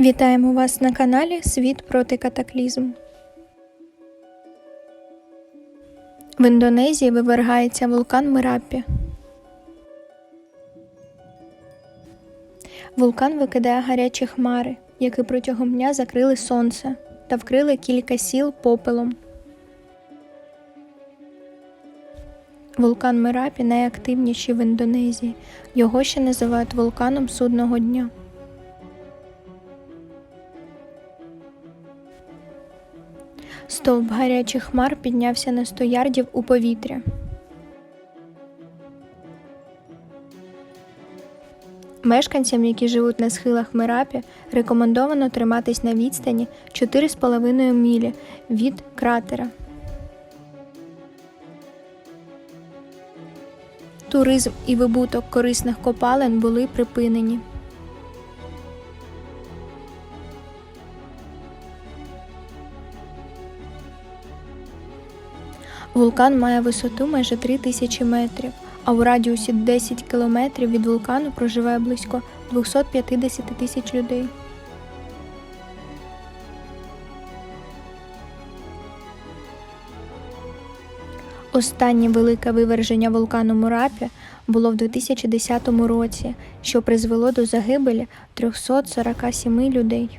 Вітаємо вас на каналі Світ проти катаклізму. В Індонезії вивергається вулкан Мерапі. Вулкан викидає гарячі хмари, які протягом дня закрили сонце та вкрили кілька сіл попелом. Вулкан Мерапі найактивніший в Індонезії. Його ще називають вулканом судного дня. Стовп гарячих хмар піднявся на 100 ярдів у повітря. Мешканцям, які живуть на схилах Мерапі, рекомендовано триматись на відстані 4,5 мілі від кратера. Туризм і вибуток корисних копалин були припинені. Вулкан має висоту майже 3000 метрів, а у радіусі 10 кілометрів від вулкану проживає близько 250 тисяч людей. Останнє велике виверження вулкану Мурапі було в 2010 році, що призвело до загибелі 347 людей.